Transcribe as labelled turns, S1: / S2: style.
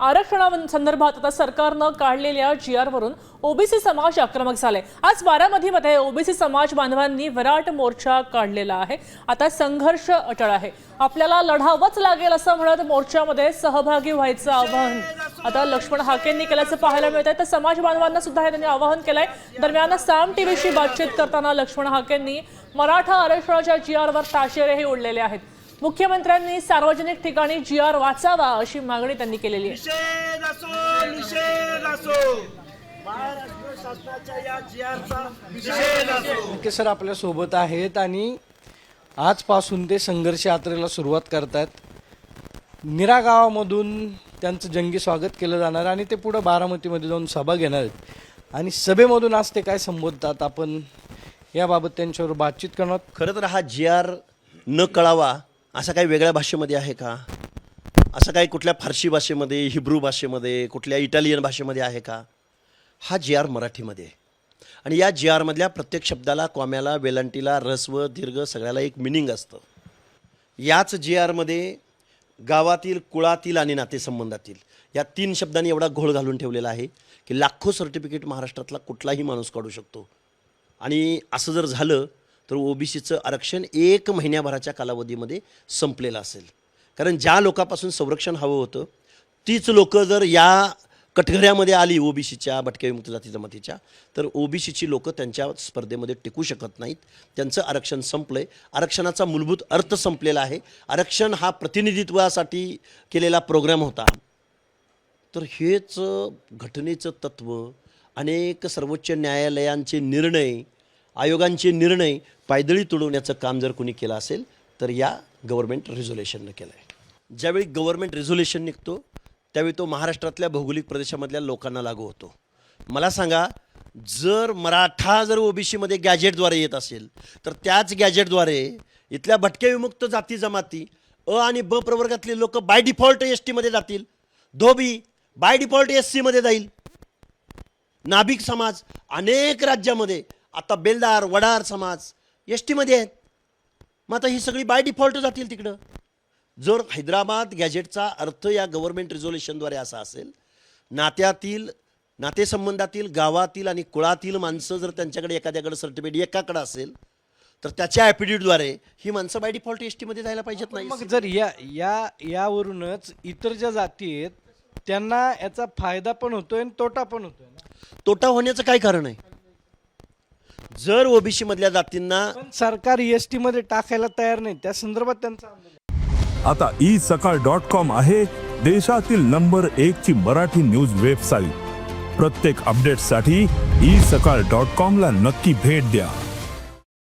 S1: आरक्षणासंदर्भात आता सरकारनं काढलेल्या जी आरवरून ओबीसी समाज आक्रमक झालाय आज बारामतीमध्ये ओबीसी समाज बांधवांनी विराट मोर्चा काढलेला आहे. आता संघर्ष अटळ आहे. आपल्याला लढावंच लागेल असं म्हणत मोर्चामध्ये सहभागी व्हायचं आवाहन. आता लक्ष्मण हाकेंनी केल्याचं पाहायला मिळत आहे तर समाज बांधवांना सुद्धा हे त्यांनी आवाहन केलंय. दरम्यान साम टीव्हीशी बातचीत करताना लक्ष्मण हाकेंनी मराठा आरक्षणाच्या जी आरवर ताशेरेही ओढलेले आहेत. मुख्यमंत्र्यांनी सार्वजनिक ठिकाणी जी आर वाचावा अशी मागणी त्यांनी केलेली आहे.
S2: निषेध असो निषेध असो. महाराष्ट्र शासनाच्या या जी आरचा निषेध असो.
S3: के सर आपल्यासोबत आहेत आणि आजपासून ते संघर्ष यात्रेला सुरुवात करतात निरा गावामधून त्यांचं जंगी स्वागत केलं जाणार आणि ते पुढं बारामतीमध्ये जाऊन सभा घेणार आहेत. आणि सभेमधून आज ते काय संबोधतात आपण याबाबत त्यांच्यावर बातचीत करणार
S4: खरं तर हा जी आर न कळावा असा काही वेगळ्या भाषेमध्ये आहे का? असं काही कुठल्या फारसी भाषेमध्ये हिब्रू भाषेमध्ये कुठल्या इटालियन भाषेमध्ये आहे का? हा जी आर मराठीमध्ये आहे. आणि या जी आरमधल्या प्रत्येक शब्दाला कॉम्याला वेलांटीला रस्व दीर्घ सगळ्याला एक मिनिंग असतं. याच जी आरमध्ये गावातील कुळातील आणि नातेसंबंधातील या तीन शब्दांनी एवढा घोळ घालून ठेवलेला आहे की लाखो सर्टिफिकेट महाराष्ट्रातला कुठलाही माणूस काढू शकतो. आणि असं जर झालं तर ओबीसीचं आरक्षण एक महिन्याभराच्या कालावधीमध्ये संपलेलं असेल. कारण ज्या लोकांपासून संरक्षण हवं होतं तीच लोकं जर या कटघऱ्यामध्ये आली ओबीसीच्या भटक्या विमुक्त जाती जमातीच्या तर ओबीसीची लोकं त्यांच्या स्पर्धेमध्ये टिकू शकत नाहीत. त्यांचं आरक्षण संपलं आहे आरक्षणाचा मूलभूत अर्थ संपलेला आहे. आरक्षण हा प्रतिनिधित्वासाठी केलेला प्रोग्राम होता. तर हेच घटनेचं तत्त्व अनेक सर्वोच्च न्यायालयांचे निर्णय आयोगांचे निर्णय पायदळी तुडवण्याचं काम जर कोणी केलं असेल तर या गव्हर्मेंट रेझोल्युशननं केलं आहे ज्यावेळी गव्हर्मेंट रेझोल्युशन निघतो त्यावेळी तो महाराष्ट्रातल्या भौगोलिक प्रदेशामधल्या लोकांना लागू होतो. मला सांगा जर मराठा जर ओबीसीमध्ये गॅजेटद्वारे येत असेल तर त्याच गॅजेटद्वारे इथल्या भटक्या विमुक्त जाती जमाती अ आणि ब प्रवर्गातले लोक बाय डिफॉल्ट एस टीमध्ये जातील धोबी बाय डिफॉल्ट एस सीमध्ये जाईल. नाभिक समाज अनेक राज्यामध्ये आता बेलदार वडार समाज एस टीमध्ये आहेत. मग आता ही सगळी बाय डिफॉल्ट जातील तिकडं. जर हैदराबाद गॅजेटचा अर्थ या गव्हर्मेंट रिझोल्युशनद्वारे असा असेल नात्यातील नातेसंबंधातील गावातील आणि कुळातील माणसं जर त्यांच्याकडे एखाद्याकडे सर्टिफिकेट एकाकडे असेल तर त्याच्या ॲफिडेविटद्वारे ही माणसं बाय डिफॉल्ट एस टीमध्ये जायला पाहिजेत नाही
S3: मग जर या या यावरूनच इतर ज्या जाती आहेत त्यांना याचा फायदा पण होतोय आणि तोटा पण होतोय.
S4: तोटा होण्याचं काय कारण आहे? जर ओबीसी मधल्या जातींना
S3: पण सरकार एस टी मध्ये टाकायला तयार नाही. त्या संदर्भात त्यांचं आंदोलन
S5: आता ई सकाळ डॉट कॉम आहे देशातील नंबर एक ची मराठी न्यूज वेबसाईट प्रत्येक अपडेटसाठी ई सकाळ डॉट कॉम ला नक्की भेट द्या.